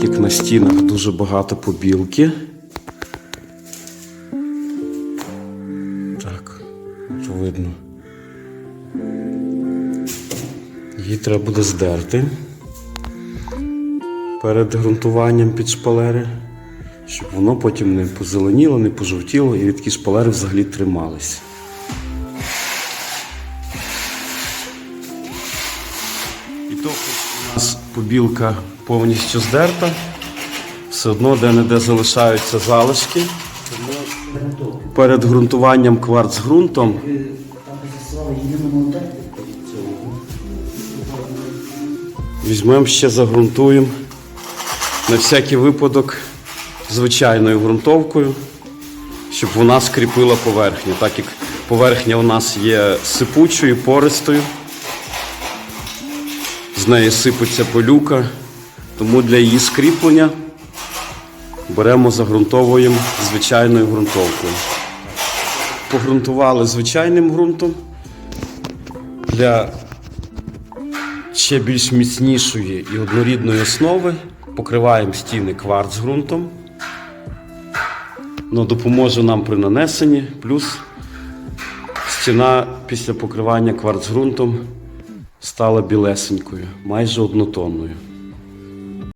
Так як на стінах дуже багато побілки. Так, видно. Її треба буде здерти перед ґрунтуванням під шпалери, щоб воно потім не позеленіло, не пожовтіло і такі шпалери взагалі тримались. І то, у нас побілка повністю здерта, все одно де-не-де залишаються залишки. Перед ґрунтуванням кварцґрунтом візьмемо ще загрунтуємо. На всякий випадок звичайною ґрунтовкою, щоб вона скріпила поверхню, так як поверхня у нас є сипучою, пористою з неї сипеться пилюка, тому для її скріплення беремо, загрунтовуємо звичайною ґрунтовкою. Погрунтували звичайним ґрунтом. Для ще більш міцнішої і однорідної основи покриваємо стіни кварцґрунтом. Воно допоможе нам при нанесенні, плюс стіна після покривання кварцґрунтом стала білесенькою, майже однотонною.